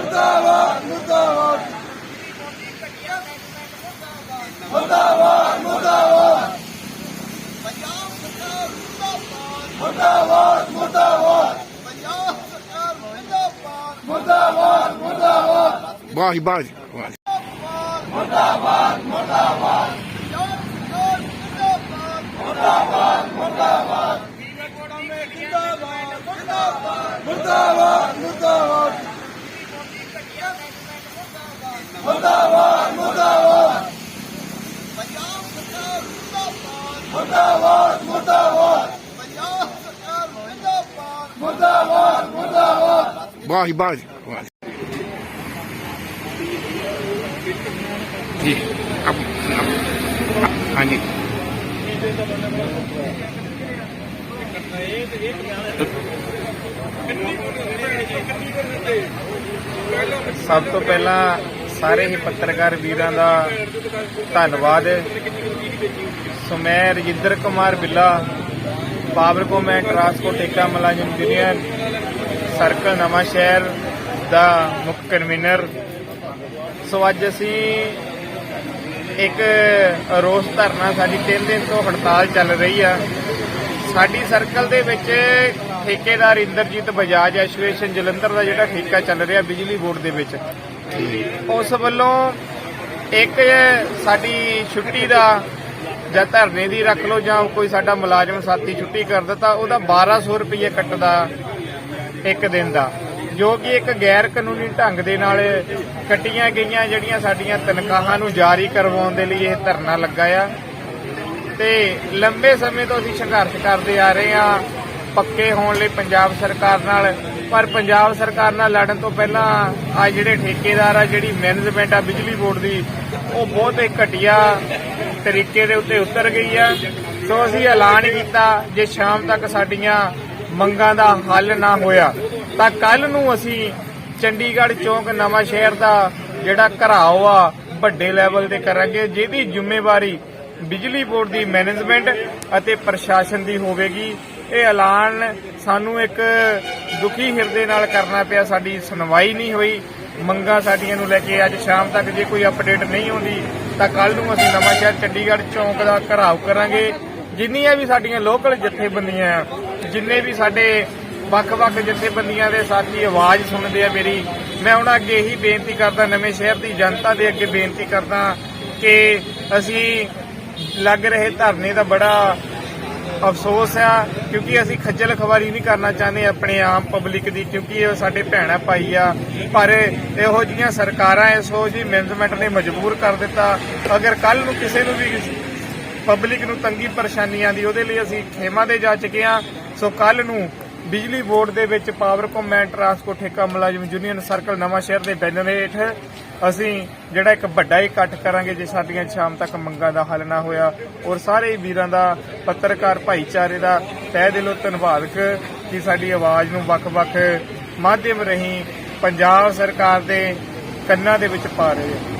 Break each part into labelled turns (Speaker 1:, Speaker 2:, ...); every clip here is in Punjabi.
Speaker 1: ਮੁਰਦਾਬਾਦ ਮੁਰਦਾਬਾਦ। ਮੁਰਦਾਬਾਦ ਮੁਰਦਾਬਾਦ। ਮੁਰਦਾਬਾਦ ਮੁਰਦਾਬਾਦ। ਮੁਰਦਾਬਾਦ
Speaker 2: ਵਾਹ ਵਾਹ ਵਾਹ
Speaker 1: ਮੁਰਦਾਬਾਦ ਮੁਰਦਾਬਾਦ। ਮੁਰਦਾਬਾਦ ਮੁਰਦਾਬਾਦ। ਮੁਰਦਾਬਾਦ ਮੁਰਦਾਬਾਦ। ਮੁਰਦਾਬਾਦ ਮੁਰਦਾਬਾਦ
Speaker 2: ਪੰਜਾਬ ਸਰਕਾਰ ਮੁਰਦਾਬਾਦ ਮੁਰਦਾਬਾਦ ਮੁਰਦਾਬਾਦ ਪੰਜਾਬ ਸਰਕਾਰ ਮੁਰਦਾਬਾਦ ਮੁਰਦਾਬਾਦ ਮੁਰਦਾਬਾਦ ਬਾਹੀ ਬਾਹੀ ਜੀ ਅਬ ਹਾਂਜੀ ਇਹ ਇਹ ਕਿੰਨੀ ਕਿੰਨੀ ਕਰਨੀ ਚਾਹੀਦੀ
Speaker 3: ਸਭ ਤੋਂ ਪਹਿਲਾਂ ਸਾਰੇ ਹੀ ਪੱਤਰਕਾਰ ਵੀਰਾਂ ਦਾ ਧੰਨਵਾਦ ਸੋ ਮੈਂ ਰਜਿੰਦਰ ਕੁਮਾਰ ਬਿੱਲਾ ਪਾਵਰਕੋ ਮੈਂ ਟਰਾਂਸਪੋਰਟ ਠੇਕਾ ਮੁਲਾਜ਼ਮ ਯੂਨੀਅਨ, ਸਰਕਲ ਨਵਾਂ ਸ਼ਹਿਰ ਦਾ ਮੁੱਖ ਕਨਵੀਨਰ। ਸੋ ਅੱਜ ਅਸੀਂ ਇੱਕ ਰੋਸ ਧਰਨਾ ਸਾਡੀ 3 ਦਿਨ ਤੋਂ ਹੜਤਾਲ ਚੱਲ ਰਹੀ ਆ। ਸਾਡੀ ਸਰਕਲ ਦੇ ਵਿੱਚ ਠੇਕੇਦਾਰ ਇੰਦਰਜੀਤ ਬਜਾਜ ਐਸੋਸੀਏਸ਼ਨ ਜਲੰਧਰ ਦਾ ਜਿਹੜਾ ਠੇਕਾ ਚੱਲ ਰਿਹਾ ਬਿਜਲੀ ਬੋਰਡ ਦੇ ਵਿੱਚ। ਉਸ ਵੱਲੋਂ ਇੱਕ ਸਾਡੀ ਛੁੱਟੀ ਦਾ ਜਾਂ ਧਰਨੇ ਦੀ ਰੱਖ ਲਓ ਜਾਂ ਕੋਈ ਸਾਡਾ ਮੁਲਾਜ਼ਮ ਸਾਥੀ ਛੁੱਟੀ ਕਰਦਾ ਤਾਂ ਉਹਦਾ 1200 ਰੁਪਏ ਕੱਟਦਾ ਇੱਕ ਦਿਨ ਦਾ, ਜੋ ਕਿ ਇੱਕ ਗੈਰ ਕਾਨੂੰਨੀ ਢੰਗ ਦੇ ਨਾਲ ਕੱਟੀਆਂ ਗਈਆਂ ਜਿਹੜੀਆਂ ਸਾਡੀਆਂ ਤਨਖਾਹਾਂ ਨੂੰ ਜਾਰੀ ਕਰਵਾਉਣ ਦੇ ਲਈ ਇਹ ਧਰਨਾ ਲੱਗਾ ਆ। ਤੇ ਲੰਬੇ ਸਮੇਂ ਤੋਂ ਅਸੀਂ ਸੰਘਰਸ਼ ਕਰਦੇ ਆ ਰਹੇ ਹਾਂ ਪੱਕੇ ਹੋਣ ਲਈ ਪੰਜਾਬ ਸਰਕਾਰ ਨਾਲ, ਪਰ ਪੰਜਾਬ ਸਰਕਾਰ ਨਾਲ ਲੜਨ ਤੋਂ ਪਹਿਲਾਂ ਆ ਜਿਹੜੇ ਠੇਕੇਦਾਰ ਆ, ਜਿਹੜੀ ਮੈਨੇਜਮੈਂਟ ਆ, ਬਿਜਲੀ ਬੋਰਡ ਦੀ, ਉਹ ਬਹੁਤ ਹੀ ਘਟੀਆ ਤਰੀਕੇ ਦੇ ਉੱਤੇ ਉਤਰ ਗਈ ਆ। ਸੋ ਅਸੀਂ ਐਲਾਨ ਕੀਤਾ ਜੇ ਸ਼ਾਮ ਤੱਕ ਸਾਡੀਆਂ ਮੰਗਾਂ ਦਾ ਹੱਲ ਨਾ ਹੋਇਆ, ਤਾਂ ਕੱਲ ਨੂੰ ਅਸੀਂ ਚੰਡੀਗੜ੍ਹ ਚੌਂਕ ਨਵਾਂ ਸ਼ਹਿਰ ਦਾ ਜਿਹੜਾ ਘਰਾਓ ਆ, ਵੱਡੇ ਲੈਵਲ ਤੇ ਕਰਾਂਗੇ, ਜਿਹਦੀ ਜ਼ਿੰਮੇਵਾਰੀ ਬਿਜਲੀ ਬੋਰਡ ਦੀ ਮੈਨੇਜਮੈਂਟ ਅਤੇ ਪ੍ਰਸ਼ਾਸਨ ਦੀ ਹੋਵੇਗੀ। ਇਹ ਐਲਾਨ ਸਾਨੂੰ ਇੱਕ ਦੁਖੀ ਹਿਰਦੇ ਨਾਲ ਕਰਨਾ ਪਿਆ। ਸਾਡੀ ਸੁਣਵਾਈ ਨਹੀਂ ਹੋਈ। ਮੰਗਾਂ ਸਾਡੀਆਂ ਨੂੰ ਲੈ ਕੇ ਅੱਜ ਸ਼ਾਮ ਤੱਕ ਜੇ ਕੋਈ ਅਪਡੇਟ ਨਹੀਂ ਆਉਂਦੀ ਤਾਂ ਕੱਲ ਨੂੰ ਅਸੀਂ ਨਵਾਂ ਸ਼ਹਿਰ ਚੰਡੀਗੜ੍ਹ ਚੌਂਕ ਦਾ ਘਰਾਓ ਕਰਾਂਗੇ। ਜਿੰਨੀਆਂ ਵੀ ਸਾਡੀਆਂ ਲੋਕਲ ਜਥੇਬੰਦੀਆਂ ਆ, ਜਿੰਨੇ ਵੀ ਸਾਡੇ ਵੱਖ-ਵੱਖ ਜਥੇਬੰਦੀਆਂ ਦੇ ਸਾਥੀ ਆਵਾਜ਼ ਸੁਣਦੇ ਆ ਮੇਰੀ ਮੈਂ ਉਹਨਾਂ ਅੱਗੇ ਇਹੀ ਬੇਨਤੀ ਕਰਦਾ ਨਵੇਂ ਸ਼ਹਿਰ ਦੀ ਜਨਤਾ ਦੇ ਅੱਗੇ ਬੇਨਤੀ ਕਰਦਾ ਕਿ ਅਸੀਂ ਲੱਗ ਰਹੇ ਧਰਨੇ ਦਾ ਬੜਾ ਅਫਸੋਸ ਆ, ਕਿਉਂਕਿ ਅਸੀਂ ਖੱਜਲ ਖਵਾਰੀ ਨਹੀਂ ਕਰਨਾ ਚਾਹੁੰਦੇ ਆਪਣੇ ਆਮ ਪਬਲਿਕ ਦੀ, ਕਿਉਂਕਿ ਇਹ ਸਾਡੇ ਭੈਣਾ ਭਾਈ ਆ। ਪਰ ਇਹੋ ਜਿਹੀਆਂ ਸਰਕਾਰਾਂ ਇਹੋ ਜਿਹੀ ਮੈਨੇਜਮੈਂਟ ਨੇ ਮਜਬੂਰ ਕਰ ਦਿੱਤਾ। ਅਗਰ ਕੱਲ ਨੂੰ ਕਿਸੇ ਨੂੰ ਵੀ ਪਬਲਿਕ ਨੂੰ ਤੰਗੀ ਪਰੇਸ਼ਾਨੀ ਆਂਦੀ ਉਹਦੇ ਲਈ ਅਸੀਂ ਖੇਮਾ ਦੇ ਜਾ ਚੁੱਕੇ ਹਾਂ। ਸੋ ਕੱਲ ਨੂੰ ਬਿਜਲੀ ਬੋਰਡ ਦੇ ਵਿੱਚ ਪਾਵਰ ਐਂਡ ਟਰਾਂਸਪੋਰਟ ਠੇਕਾ ਮੁਲਾਜ਼ਮ ਯੂਨੀਅਨ ਸਰਕਲ ਨਵਾਂ ਸ਼ਹਿਰ ਦੇ ਬੈਨਰ ਹੇਠ ਅਸੀਂ ਜਿਹੜਾ ਇੱਕ ਵੱਡਾ ਇਕੱਠ ਕਰਾਂਗੇ ਜੇ ਸਾਡੀਆਂ ਸ਼ਾਮ ਤੱਕ ਮੰਗਾਂ ਦਾ ਹੱਲ ਨਾ ਹੋਇਆ ਔਰ ਸਾਰੇ ਵੀਰਾਂ ਦਾ, ਪੱਤਰਕਾਰ ਭਾਈਚਾਰੇ ਦਾ ਤਹਿ ਦਿਲੋਂ ਧੰਨਵਾਦ ਕਿ ਸਾਡੀ ਆਵਾਜ਼ ਨੂੰ ਵੱਖ-ਵੱਖ ਮਾਧਿਅਮ ਰਹੀ ਪੰਜਾਬ ਸਰਕਾਰ ਦੇ ਕੰਨਾਂ ਦੇ ਵਿੱਚ ਪਾ ਰਹੇ ਆ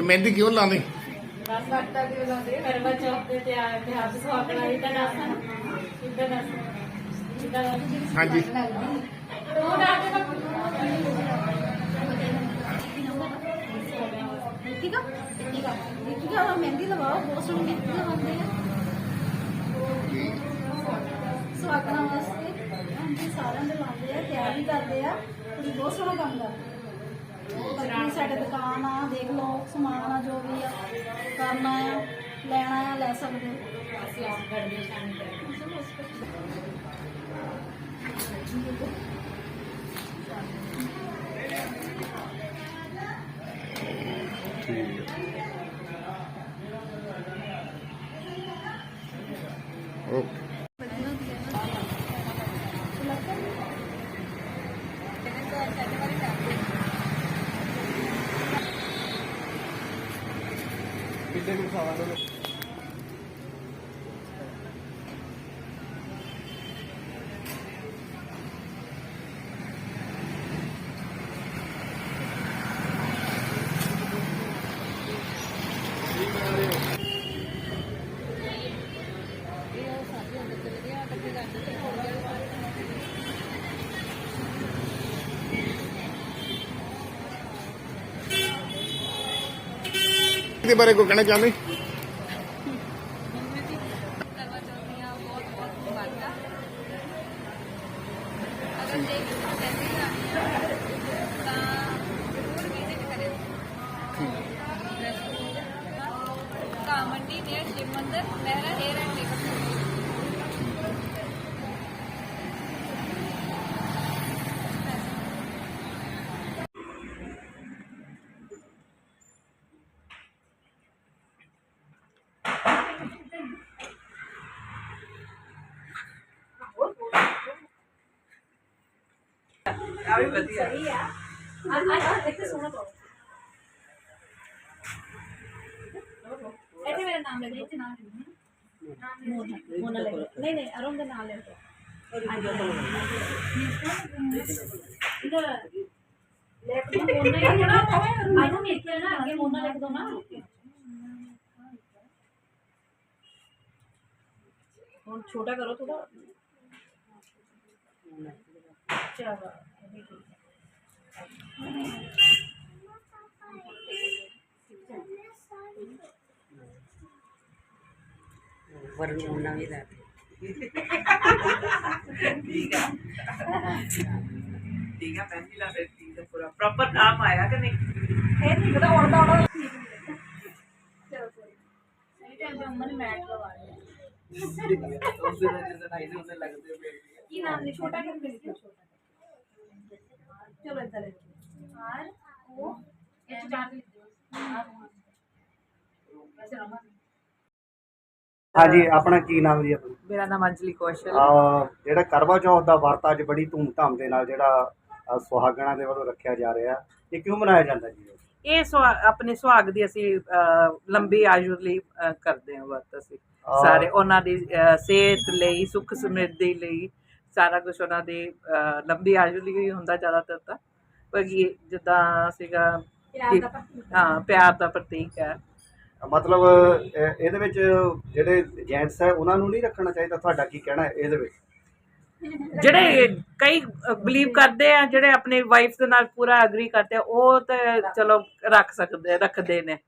Speaker 2: ਵੀ ਮਹਿੰਦੀ ਕਿਉਂ ਲਾਉਂਦੇ?
Speaker 4: ਬਸ ਵਕਤਾਂ ਦੀ ਤੇ ਆ ਹੱਥ ਤਾਂ ਦੱਸ ਕਿੱਦਾਂ ਦੱਸ? ਕਿੱਦਾਂ ਦੱਸ?
Speaker 2: ਹਾਂਜੀ।
Speaker 5: ਠੀਕ ਆ ਠੀਕ ਆ ਠੀਕ ਆ ਮਹਿੰਦੀ ਲਵਾਓ ਬਹੁਤ ਸੋਹਣੀ ਮਹਿੰਦੀ ਲਵਾਉਂਦੇ ਆ। ਸੁਹਾਗਣਾ ਵਾਸਤੇ। ਹਾਂਜੀ ਸਾਰਿਆਂ ਦੇ ਲਾਉਂਦੇ ਆ ਤਿਆਰ ਵੀ ਕਰਦੇ ਆ। ਕੁੜੀ ਬਹੁਤ ਸੋਹਣਾ ਕੰਮ ਕਰਦੀ ਸਾਡੇ ਦੁਕਾਨ ਆ ਦੇਖ ਲਓ ਸਮਾਨ ਆ ਜੋ ਵੀ ਆ ਕਰਨਾ ਆ ਲੈਣਾ ਆ ਲੈ ਸਕਦੇ ਹੋ।
Speaker 4: ਅਸੀਂ ਆਪ ਕਰਦੇ ਸ਼ਾਮਿਲ
Speaker 2: ਓਕੇ। 给你看完了 ਇਹਦੇ ਬਾਰੇ ਕੋਈ ਕਹਿਣਾ ਚਾਹੁੰਦੇ
Speaker 6: ਕਰਵਾ ਚੌਥੀਆਂ ਬਹੁਤ ਬਹੁਤ ਮੁਬਾਰਕਾਂ ਅਗਰ ਜੇ ਕਿਸੇ ਪੈਸੇ ਦਾ ਤਾਂ ਜ਼ਰੂਰ ਵਿਜ਼ਿਟ ਕਰਿਓ ਕਾਮੰਡੀ ਨੀਅਰ ਸ਼ਿਵ ਮੰਦਰ ਮਹਿਰਾ ਹੇਅਰ ਐਂਡ ਮੇਕਅਪ
Speaker 5: ਇੱਥੇ ਮੇਰਾ ਨਾਮ ਲਿਖ ਦਿਓ ਇੱਥੇ ਨਾਮ ਲਿਖ ਦਿਓ ਮੋਨਾ ਮੋਨਾ ਲਿਖ ਦਿਓ ਨਹੀਂ ਨਹੀਂ, ਅਰੁਣ ਦਾ ਨਾਮ ਲਿਖ ਦਿਓ ਇਧਰ ਲਿਖ ਦਿਓ ਮੋਨਾ ਹੀ ਜਿਹੜਾ ਆਇਆ ਮੇਰੇ ਕੇ ਨਾ, ਅੱਗੇ ਮੋਨਾ ਲਿਖ ਦਿਓ ਨਾ। ਹੁਣ ਛੋਟਾ ਕਰੋ ਥੋੜਾ ਚਲੋ।
Speaker 7: ਵਰਨਾ ਵੀ ਦਾ ਠੀਕ ਆ ਪਹਿਲੀ ਲਾ ਦੇ ਠੀਕ ਹੈ ਪੂਰਾ ਪ੍ਰੋਪਰ ਨਾਮ ਆਇਆ ਕਿ ਨਹੀਂ
Speaker 5: ਇਹ ਨਹੀਂ ਪਤਾ ਹੁਣ ਤਾਂ ਹੁਣ ਚਲੋ ਕੋਈ ਸਹੀ ਟਾਈਮ ਤੇ ਅੰਮਾ ਨੇ ਮੈਟ ਲਵਾ ਲਿਆ
Speaker 7: ਉਸ ਦਿਨ ਜਦੋਂ ਆਈ ਉਹਨੇ ਲੱਗਦੇ ਪਏ
Speaker 5: ਕੀ ਨਾਮ ਨੇ ਛੋਟਾ ਕਰਕੇ ਲਿਖਿਓ ਛੋਟਾ ਚਲੋ ਇੱਧਰ ਲਿਖੋ
Speaker 8: ਹਾਂਜੀ ਆਪਣਾ ਕੀ ਨਾਮ ਜੀ ਆਪਣਾ?
Speaker 7: ਮੇਰਾ ਨਾਮ ਅੰਜਲੀ ਕੌਸ਼ਲ
Speaker 8: ਅਹ ਜਿਹੜਾ ਕਰਵਾ ਚੌਥ ਦਾ ਵਰਤ ਅੱਜ ਬੜੀ ਧੂਮਧਾਮ ਦੇ ਨਾਲ ਜਿਹੜਾ ਸੁਹਾਗਣਾ ਦੇ ਵੱਲੋਂ ਰੱਖਿਆ ਜਾ ਰਿਹਾ। ਇਹ ਕਿਉਂ ਮਨਾਇਆ ਜਾਂਦਾ ਜੀ?
Speaker 7: ਇਹ ਸੁਹਾ- ਆਪਣੇ ਸੁਹਾਗ ਦੀ ਅਸੀਂ ਅਹ, ਲੰਬੀ ਆਯੂ ਲਈ ਅਹ, ਕਰਦੇ ਹਾਂ ਵਰਤ ਅਸੀਂ। ਸਾਰੇ ਉਹਨਾਂ ਦੀ ਅਹ, ਸਿਹਤ ਲਈ ਸੁੱਖ ਸਮਰਿੱਧੀ ਲਈ ਸਾਰਾ ਕੁਝ ਉਹਨਾਂ ਦੀ ਅਹ, ਲੰਬੀ ਆਯੂ ਲਈ ਹੀ ਹੁੰਦਾ ਜ਼ਿਆਦਾਤਰ ਤਾਂ। ਬਾਕੀ ਜਿੱਦਾਂ ਸੀਗਾ
Speaker 5: ਪਿਆਰ
Speaker 7: ਕਿ-
Speaker 5: ਦਾ ਪ੍ਰਤੀਕ।
Speaker 7: ਹਾਂ ਪਿਆਰ ਦਾ ਪ੍ਰਤੀਕ ਹੈ
Speaker 8: ਮਤਲਬ ਇਹਦੇ ਵਿੱਚ ਜਿਹੜੇ ਜੈਂਟਸ ਹੈ ਉਹਨਾਂ ਨੂੰ ਨਹੀਂ ਰੱਖਣਾ ਚਾਹੀਦਾ ਤੁਹਾਡਾ ਕੀ ਕਹਿਣਾ ਹੈ ਇਹਦੇ ਵਿੱਚ?
Speaker 7: ਜਿਹੜੇ ਕਈ ਬਲੀਵ ਕਰਦੇ ਆ ਜਿਹੜੇ ਆਪਣੀ ਵਾਈਫ ਦੇ ਨਾਲ ਪੂਰਾ ਐਗਰੀ ਕਰਦੇ ਆ ਉਹ ਤੇ ਚਲੋ ਰੱਖ ਸਕਦੇ ਰੱਖਦੇ ਨੇ।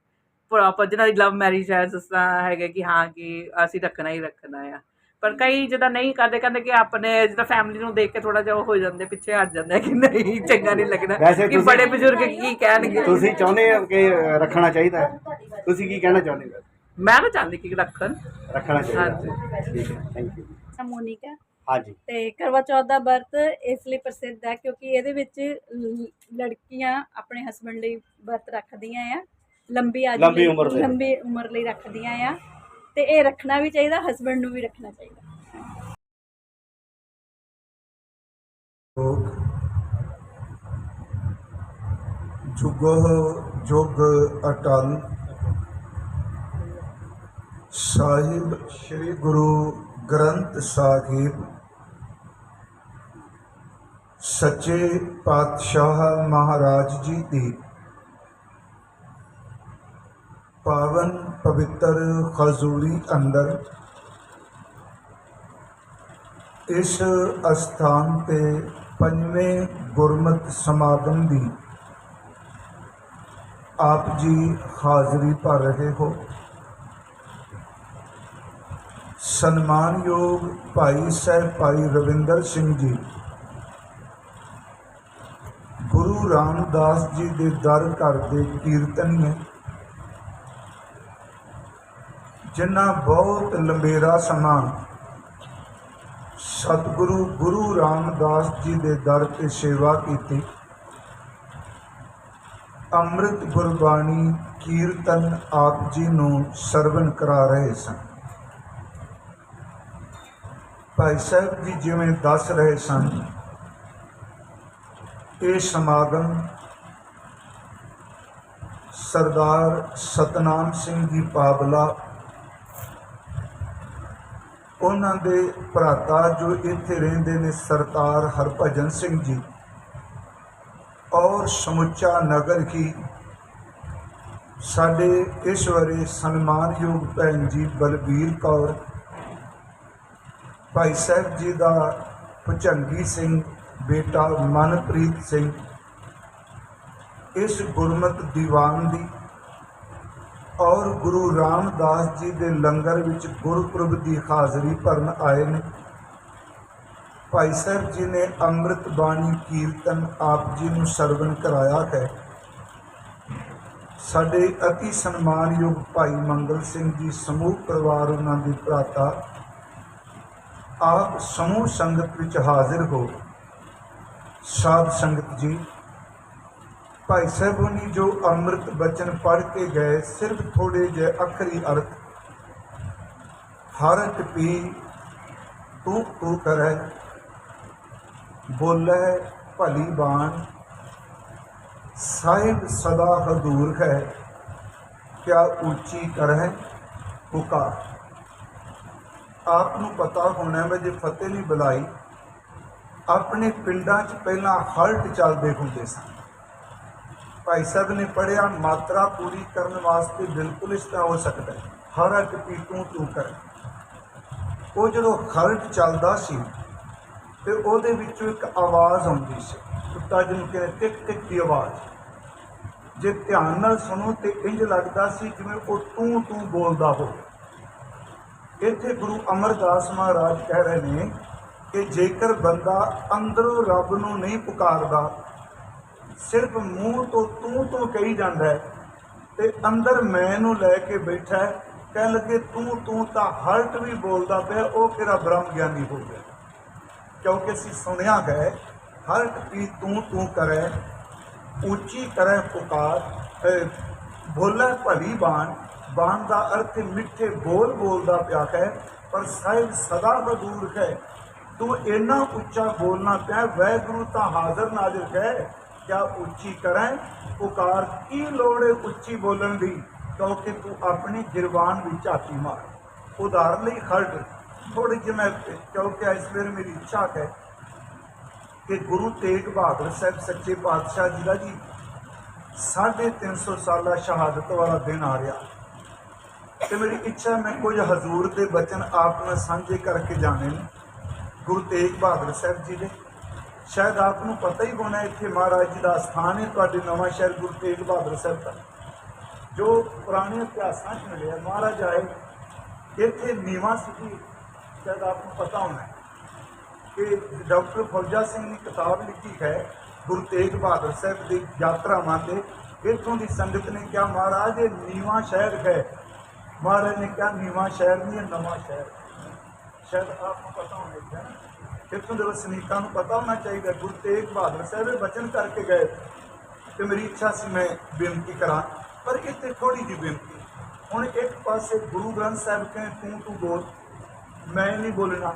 Speaker 7: ਪ੍ਰੋਪਰ ਜਿਹਨਾਂ ਦੀ ਲਵ ਮੈਰਿਜ ਹੈ ਜਿਸ ਤਰ੍ਹਾਂ ਹੈਗੇ ਕਿ ਹਾਂ ਕਿ ਅਸੀਂ ਰੱਖਣਾ ਹੀ ਰੱਖਣਾ ਆ। ਪਰ ਕਈ ਜਿਹਦਾ ਨਹੀਂ ਕਰਦੇ ਕਹਿੰਦੇ ਕਿ ਆਪਣੇ ਜਿਹਦਾ ਫੈਮਿਲੀ ਨੂੰ ਦੇਖ ਕੇ ਥੋੜਾ ਜਿਹਾ ਉਹ ਹੋ ਜਾਂਦੇ ਪਿੱਛੇ ਹਟ ਜਾਂਦੇ ਕਿ ਨਹੀਂ ਚੰਗਾ ਨਹੀਂ ਲੱਗਦਾ
Speaker 8: ਵੈਸੇ
Speaker 7: ਕਿ
Speaker 8: ਤੁਸੀਂ-
Speaker 7: ਬੜੇ ਬਜ਼ੁਰਗ ਕੀ ਕਹਿਣਗੇ?
Speaker 8: ਤੁਸੀਂ ਚਾਹੁੰਦੇ ਹੋ ਕਿ ਰੱਖਣਾ ਚਾਹੀਦਾ ਹੈ? ਤੁਸੀਂ ਕੀ ਕਹਿਣਾ ਚਾਹੁੰਦੇ ਹੋ
Speaker 7: ਮੈਂ ਤਾਂ ਚਾਹੁੰਦੀ ਕਿ ਰੱਖਣ।
Speaker 8: ਰੱਖਣਾ ਚਾਹੀਦਾ।
Speaker 7: ਹਾਂਜੀ।
Speaker 8: ਠੀਕ ਹੈ ਥੈਂਕ ਯੂ
Speaker 5: ਮੋਨਿਕਾ।
Speaker 8: ਹਾਂਜੀ।
Speaker 5: ਤੇ ਕਰਵਾ ਚੌਥ ਦਾ ਵਰਤ ਇਸ ਲਈ ਪ੍ਰਸਿੱਧ ਹੈ ਕਿਉਂਕਿ ਇਹਦੇ ਵਿੱਚ ਲ- ਲੜਕੀਆਂ ਆਪਣੇ ਹਸਬੰਡ ਲਈ ਵਰਤ ਰੱਖਦੀਆਂ ਆ ਲੰਬੀ ਲਈ-
Speaker 8: ਉਮਰ ਲਈ।
Speaker 5: ਲੰਬੀ ਉਮਰ ਲਈ ਰੱਖਦੀਆਂ ਆ। ਤੇ ਇਹ ਰੱਖਣਾ ਵੀ ਚਾਹੀਦਾ ਹਸਬੰਡ ਨੂੰ ਵੀ ਰੱਖਣਾ ਚਾਹੀਦਾ।
Speaker 9: ਜੁਗੋ, ਜੁਗ ਅਟਲ। ਸਾਹਿਬ ਸ੍ਰੀ ਗੁਰੂ ਗ੍ਰੰਥ ਸਾਹਿਬ। ਸੱਚੇ ਪਾਤਸ਼ਾਹ ਮਹਾਰਾਜ ਜੀ ਦੀ ਪਾਵਨ ਪਵਿੱਤਰ ਖਜ਼ੂਰੀ ਅੰਦਰ ਇਸ ਅਸਥਾਨ ਤੇ ਪੰਜਵੇਂ ਗੁਰਮਤ ਸਮਾਗਮ ਦੀ ਆਪ ਜੀ ਹਾਜ਼ਰੀ ਭਰ ਰਹੇ ਹੋ। ਸਨਮਾਨਯੋਗ ਭਾਈ ਸਾਹਿਬ ਭਾਈ ਰਵਿੰਦਰ ਸਿੰਘ ਜੀ, ਗੁਰੂ ਰਾਮਦਾਸ ਜੀ ਦੇ ਦਰ ਘਰ ਦੇ ਕੀਰਤਨੀਏ ਜਿਨ੍ਹਾਂ ਬਹੁਤ ਲੰਬੇਰਾ ਸਮਾਂ ਸਤਿਗੁਰੂ ਗੁਰੂ ਰਾਮਦਾਸ ਜੀ ਦੇ ਦਰ ਤੇ ਸੇਵਾ ਕੀਤੀ, ਅੰਮ੍ਰਿਤ ਗੁਰਬਾਣੀ ਕੀਰਤਨ ਆਪ ਜੀ ਨੂੰ ਸਰਵਨ ਕਰਾ ਰਹੇ ਸਨ। ਭਾਈ ਸਾਹਿਬ ਜੀ ਜਿਵੇਂ ਦੱਸ ਰਹੇ ਸਨ, ਇਹ ਸਮਾਗਮ ਸਰਦਾਰ ਸਤਨਾਮ ਸਿੰਘ ਜੀ ਪਾਬਲਾ ਉਹਨਾਂ ਦੇ ਭਰਾਤਾ ਜੋ ਇੱਥੇ ਰਹਿੰਦੇ ਨੇ, ਸਰਦਾਰ ਹਰਭਜਨ ਸਿੰਘ ਜੀ। ਔਰ ਸਮੁੱਚਾ ਨਗਰ ਹੀ ਸਾਡੇ ਇਸ ਵਾਰੇ ਸਨਮਾਨਯੋਗ ਭੈਣ ਜੀ ਬਲਬੀਰ ਕੌਰ, ਭਾਈ ਸਾਹਿਬ ਜੀ ਦਾ ਭੁਜੰਗੀ ਸਿੰਘ, ਬੇਟਾ ਮਨਪ੍ਰੀਤ ਸਿੰਘ, ਇਸ ਗੁਰਮਤ ਦੀਵਾਨ ਦੀ ਔਰ ਗੁਰੂ ਰਾਮਦਾਸ ਜੀ ਦੇ ਲੰਗਰ ਵਿੱਚ ਗੁਰਪੁਰਬ ਦੀ ਹਾਜ਼ਰੀ ਭਰਨ ਆਏ ਨੇ। ਭਾਈ ਸਾਹਿਬ ਜੀ ਨੇ ਅੰਮ੍ਰਿਤ ਬਾਣੀ ਕੀਰਤਨ ਆਪ ਜੀ ਨੂੰ ਸਰਵਣ ਕਰਾਇਆ ਹੈ। ਸਾਡੇ ਅਤੀ ਸਨਮਾਨਯੋਗ ਭਾਈ ਮੰਗਲ ਸਿੰਘ ਜੀ, ਸਮੂਹ ਪਰਿਵਾਰ ਉਹਨਾਂ ਦੀ ਭਰਾਤਾ, ਆਪ ਸਮੂਹ ਸੰਗਤ ਵਿੱਚ ਹਾਜ਼ਰ ਹੋ। ਸਾਧ ਸੰਗਤ ਜੀ ਭਾਈ ਸਾਹਿਬ ਜੋ ਅੰਮ੍ਰਿਤ ਬਚਨ ਪੜ੍ਹ ਕੇ ਗਏ, ਸਿਰਫ ਥੋੜੇ ਜਿਹੇ ਅਖਰੀ ਅਰਥ। ਹਰ ਟਪੀ, ਤੂੰ ਤੂੰ ਕਰੈ, ਬੋਲੇ ਭਲੀ ਬਾਣ। ਸਾਹਿਬ ਸਦਾ ਹਦੂਰ ਹੈ, ਕਿਆ ਉੱਚੀ ਕਰੈ ਪੁਕਾਰ। ਆਪ ਨੂੰ ਪਤਾ ਹੋਣਾ ਹੈ ਜੇ ਫਤਿਹ ਨਹੀਂ ਬੁਲਾਈ, ਆਪਣੇ ਪਿੰਡਾਂ 'ਚ ਪਹਿਲਾਂ ਹਲਟ ਚੱਲਦੇ ਹੁੰਦੇ ਸਨ। ਭਾਈ ਸਾਹਿਬ ਨੇ ਪੜਿਆ ਮਾਤਰਾ ਪੂਰੀ ਕਰਨ ਵਾਸਤੇ ਬਿਲਕੁਲ ਇਸ ਤਰ੍ਹਾਂ ਹੋ ਸਕਦਾ ਹਰ ਇੱਕ ਪੀ ਤੂੰ ਤੂੰ ਕਰ। ਉਹ ਜਦੋਂ ਹਲਟ ਚੱਲਦਾ ਸੀ, ਤੇ ਉਹਦੇ ਵਿੱਚੋਂ ਇੱਕ ਆਵਾਜ਼ ਆਉਂਦੀ ਸੀ। ਕੁੱਤਾ ਜਿਹਨੂੰ ਕਹਿੰਦੇ ਟਿਕ ਟਿਕ ਦੀ ਆਵਾਜ਼। ਜੇ ਧਿਆਨ ਨਾਲ ਸੁਣੋ ਤੇ ਇੰਜ ਲੱਗਦਾ ਸੀ ਜਿਵੇਂ ਉਹ ਤੂੰ ਤੂੰ ਬੋਲਦਾ ਹੋਵੇ। ਇੱਥੇ ਗੁਰੂ ਅਮਰਦਾਸ ਮਹਾਰਾਜ ਕਹਿ ਰਹੇ ਨੇ ਕਿ ਜੇਕਰ ਬੰਦਾ ਅੰਦਰੋਂ ਰੱਬ ਨੂੰ ਨਹੀਂ ਪੁਕਾਰਦਾ ਸਿਰਫ ਮੂੰਹ ਤੋਂ ਤੂੰ ਤੂੰ ਕਹੀ ਜਾਂਦਾ ਹੈ ਤੇ ਅੰਦਰ ਮੈਂ ਨੂੰ ਲੈ ਕੇ ਬੈਠਾ ਹੈ ਕਹਿ ਲੱਗੇ ਤੂੰ ਤੂੰ ਤਾਂ ਹਰਟ ਵੀ ਬੋਲਦਾ ਪਿਆ ਉਹ ਕਿਹੜਾ ਬ੍ਰਹਮ ਗਿਆਨੀ ਹੋ ਗਿਆ। ਕਿਉਂਕਿ ਅਸੀਂ ਸੁਣਿਆ ਹੈ ਹਰਟ ਵੀ ਤੂੰ ਤੂੰ ਕਰੇ ਉੱਚੀ ਕਰੇ ਪੁਕਾਰ ਅਹ, ਬੋਲੇ ਭਲੀ ਬਾਣ ਬਾਣ ਦਾ ਅਰਥ ਮਿੱਠੇ ਬੋਲ ਬੋਲਦਾ ਪਿਆ ਹੈ ਪਰ ਸਾਹਿਬ ਸਦਾ ਹਜ਼ੂਰ ਹੈ। ਤੂੰ ਇੰਨਾ ਉੱਚਾ ਬੋਲਣਾ ਪਿਆ ਵੈਗੁਰੂ ਤਾਂ ਹਾਜ਼ਰ ਨਾਜ਼ਰ ਹੈ। ਕਿਆ ਉੱਚੀ ਕਰਾਂ, ਪੁਕਾਰ ਕੀ ਲੋੜ ਹੈ ਉੱਚੀ ਬੋਲਣ ਦੀ? ਕਿਉਂਕਿ ਤੂੰ ਆਪਣੀ ਗਿਰਵਾਨ ਵਿੱਚ ਝਾਤੀ ਮਾਰ। ਉਦਾਹਰਨ ਲਈ ਖੜਡ ਥੋੜੀ ਜਿਹੀ ਮੈਂ ਕਿਉਂਕਿ ਇਸ ਵੇਰ ਮੇਰੀ ਇੱਛਾ ਹੈ ਕਿ ਗੁਰੂ ਤੇਗ ਬਹਾਦਰ ਸਾਹਿਬ ਸੱਚੇ ਪਾਤਸ਼ਾਹ ਜੀ ਦਾ ਜੀ 350 ਸਾਲਾ ਸ਼ਹਾਦਤ ਵਾਲਾ ਦਿਨ ਆ ਰਿਹਾ। ਤੇ ਮੇਰੀ ਇੱਛਾ ਮੈਂ ਕੁਝ ਹਜ਼ੂਰ ਦੇ ਬਚਨ ਆਪ ਨਾਲ ਸਾਂਝੇ ਕਰਕੇ ਜਾਣੇ ਨੇ। ਗੁਰੂ ਤੇਗ ਬਹਾਦਰ ਸਾਹਿਬ ਜੀ ਦੇ। ਸ਼ਾਇਦ ਆਪ ਨੂੰ ਪਤਾ ਹੀ ਹੋਣਾ ਇੱਥੇ ਮਹਾਰਾਜ ਜੀ ਦਾ ਸਥਾਨ ਹੈ, ਤੁਹਾਡੇ ਨਵਾਂ ਸ਼ਹਿਰ ਗੁਰੂ ਤੇਗ ਬਹਾਦਰ ਸਾਹਿਬ ਦਾ। ਜੋ ਪੁਰਾਣੇ ਇਤਿਹਾਸਾਂ 'ਚ ਮਿਲਿਆ, ਮਹਾਰਾਜ ਆਏ, ਇੱਥੇ ਨੀਵਾਂ ਸੀ ਸ਼ਾਇਦ ਆਪ ਨੂੰ ਪਤਾ ਹੋਣਾ ਕਿ ਡਾਕਟਰ ਫੌਜਾ ਸਿੰਘ ਨੇ ਕਿਤਾਬ ਲਿਖੀ ਹੈ, ਗੁਰੂ ਤੇਗ ਬਹਾਦਰ ਸਾਹਿਬ ਦੀ ਯਾਤਰਾਵਾਂ ਤੇ ਇੱਥੋਂ ਦੀ ਸੰਗਤ ਨੇ ਕਿਹਾ, ਮਹਾਰਾਜ, ਇਹ ਨੀਵਾਂ ਸ਼ਹਿਰ ਹੈ। ਮਹਾਰਾਜ ਨੇ ਕਿਹਾ, ਨੀਵਾਂ ਸ਼ਹਿਰ ਨਹੀਂ, ਇਹ ਨਵਾਂ ਸ਼ਹਿਰ ਸ਼ਾਇਦ ਆਪ ਨੂੰ ਪਤਾ ਹੋਣਾ ਚਾਹੀਦਾ ਇੱਥੋਂ ਦੇ ਵਸਨੀਕਾਂ ਨੂੰ ਪਤਾ ਹੋਣਾ ਚਾਹੀਦਾ, ਗੁਰੂ ਤੇਗ ਬਹਾਦਰ ਸਾਹਿਬ ਇਹ ਬਚਨ ਕਰਕੇ ਗਏ, ਤੇ ਮੇਰੀ ਇੱਛਾ ਸੀ ਮੈਂ ਬੇਨਤੀ ਕਰਾਂ, ਪਰ ਇੱਥੇ ਥੋੜੀ ਜਿਹੀ ਬੇਨਤੀ। ਹੁਣ ਇੱਕ ਪਾਸੇ ਗੁਰੂ ਗ੍ਰੰਥ ਸਾਹਿਬ ਕਹਿੰਦੇ, ਤੂੰ ਤੂੰ ਬੋਲ, ਮੈਂ ਨਹੀਂ ਬੋਲਣਾ।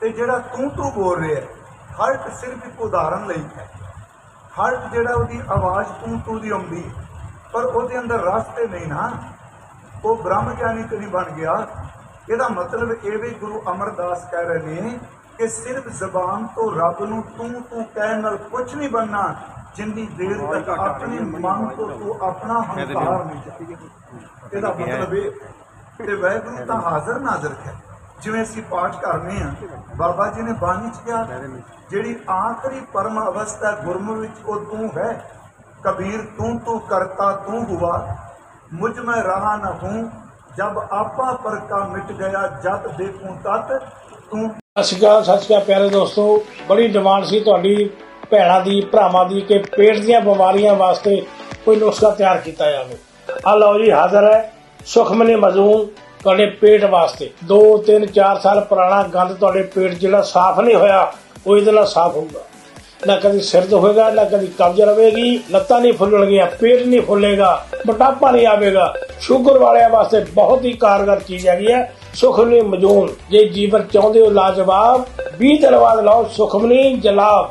Speaker 9: ਤੇ ਜਿਹੜਾ ਤੂੰ ਤੂੰ ਬੋਲ ਰਿਹਾ ਹੈ ਹਰ ਸਿਰਫ ਇੱਕ ਉਦਾਹਰਨ ਲਈ ਹੈ। ਹਾਰਟ ਜਿਹੜਾ ਉਹਦੀ ਆਵਾਜ਼ ਤੂੰ ਤੂੰ ਦੀ ਆਉਂਦੀ ਪਰ ਉਹਦੇ ਅੰਦਰ ਰਸ ਤੇ ਨਹੀਂ ਨਾ। ਉਹ ਬ੍ਰਹਮ ਗਿਆਨੀ ਤੇ ਨਹੀਂ ਬਣ ਗਿਆ। ਇਹਦਾ ਮਤਲਬ ਇਹ ਵੀ ਗੁਰੂ ਅਮਰਦਾਸ ਕਹਿ ਰਹੇ ਨੇ ਕਿ ਸਿਰਫ ਜ਼ਬਾਨ ਤੋਂ ਰੱਬ ਨੂੰ ਤੂੰ ਤੂੰ ਕਹਿਣ ਨਾਲ ਕੁਝ ਨਹੀਂ ਬਣਨਾ ਜਿੰਨੀ ਦੇਰ ਤੱਕ ਆਪਣੇ ਮਨ ਤੋਂ ਤੂੰ ਆਪਣਾ ਹੰਕਾਰ ਨਹੀਂ ਚੱਕੀ ਇਹਦਾ ਮਤਲਬ ਇਹ ਤੇ ਵਾਹਿਗੁਰੂ ਤਾਂ ਹਾਜ਼ਰ ਨਾਜ਼ਰ ਹੈ। ਜਿਵੇਂ ਅਸੀਂ ਪਾਠ ਕਰਨੇ ਆ ਬਾਬਾ ਜੀ ਨੇ ਬਾਣੀ ਚ ਕਿਹਾ ਜਿਹੜੀ ਆਖਰੀ ਪਰਮ ਅਵਸਥਾ ਗੁਰਮੁਖ ਵਿੱਚ ਉਹ ਤੂੰ ਹੈ। ਕਬੀਰ ਤੂੰ ਤੂੰ ਕਰਤਾ ਤੂੰ ਹੁਆ। ਮੁਝ ਮੈਂ ਰਹਾ ਨਾ ਹੂੰ। ਜਬ ਆਪਾ ਪਰ ਕਾ ਮਿਟ ਗਿਆ ਜਦ ਦੇਖੂੰ ਤਤ ਤੂੰ
Speaker 10: ਸਤਿ ਸ਼੍ਰੀ ਅਕਾਲ, ਸਤਿ ਸ਼੍ਰੀ ਅਕਾਲ ਪਿਆਰੇ ਦੋਸਤੋ। ਬੜੀ ਡਿਮਾਂਡ ਸੀ ਤੁਹਾਡੀ ਭੈਣਾਂ ਦੀ, ਭਰਾਵਾਂ ਦੀ ਕਿ ਪੇਟ ਦੀਆਂ ਬਿਮਾਰੀਆਂ ਵਾਸਤੇ ਕੋਈ ਨੁਸਖਾ ਤਿਆਰ ਕੀਤਾ ਜਾਵੇ। ਆ ਲਓ ਜੀ, ਹਾਜ਼ਰ ਹੈ ਸੁਖਮਨੀ ਮਜ਼ੂਮ ਤੁਹਾਡੇ ਪੇਟ ਵਾਸਤੇ। 2 3 4 ਸਾਲ ਪੁਰਾਣਾ ਗੰਦ ਤੁਹਾਡੇ ਪੇਟ ਜਿਹੜਾ ਸਾਫ਼ ਨਹੀਂ ਹੋਇਆ, ਉਹ ਇਹਦੇ ਨਾਲ ਸਾਫ਼ ਹੋਊਗਾ। ਨਾ ਕਦੀ ਸਿਰ ਹੋਏਗਾ ਨਾ ਕਦੀ ਕਬਜ਼ ਰਵੇਗੀ ਲੱਤਾਂ ਨਹੀਂ ਫੁੱਲਣਗੀਆਂ, ਪੇਟ ਨਹੀਂ ਫੁੱਲੇਗਾ, ਮੋਟਾਪਾ ਨਹੀਂ ਆਵੇਗਾ। ਸ਼ੂਗਰ ਵਾਲਿਆਂ ਵਾਸਤੇ ਬਹੁਤ ਹੀ ਕਾਰਗਰ ਚੀਜ਼ ਹੈਗੀ ਹੈ। ਸੁਖਮਨੀ ਮਜੂਨ। ਜੇ ਜੀਵਨ ਚਾਹੁੰਦੇ ਹੋ ਲਾਜਵਾਬ 20 ਦਿਨ ਬਾਅਦ ਸੁਖਮਨੀ ਜਲਾਬ।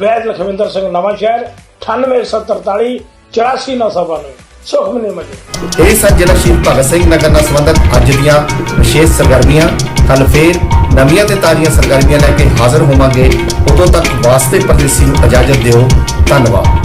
Speaker 10: ਵੈਦ ਲਖਵਿੰਦਰ ਸਿੰਘ ਨਵਾਂ ਸ਼ਹਿਰ 9843 84992 ਸੁਖਮਨੀ ਮਜੂਨ।
Speaker 11: ਇਹ ਸਨ ਜ਼ਿਲ੍ਹਾ ਸ਼ਹੀਦ ਭਗਤ ਸਿੰਘ ਨਗਰ ਨਾਲ ਸੰਬੰਧਿਤ ਅੱਜ ਦੀਆਂ ਵਿਸ਼ੇਸ਼ ਸਰਗਰਮੀਆਂ। ਕੱਲ ਫੇਰ ਨਵੀਆਂ ਤੇ ਤਾਜ਼ੀਆਂ ਸਰਗਰਮੀਆਂ ਲੈ ਕੇ ਹਾਜ਼ਰ ਹੋਵਾਂਗੇ। ਉਦੋਂ ਤੱਕ ਵਾਸਤੇ ਪਰਦੇਸੀ ਨੂੰ ਇਜਾਜ਼ਤ ਦਿਓ। ਧੰਨਵਾਦ।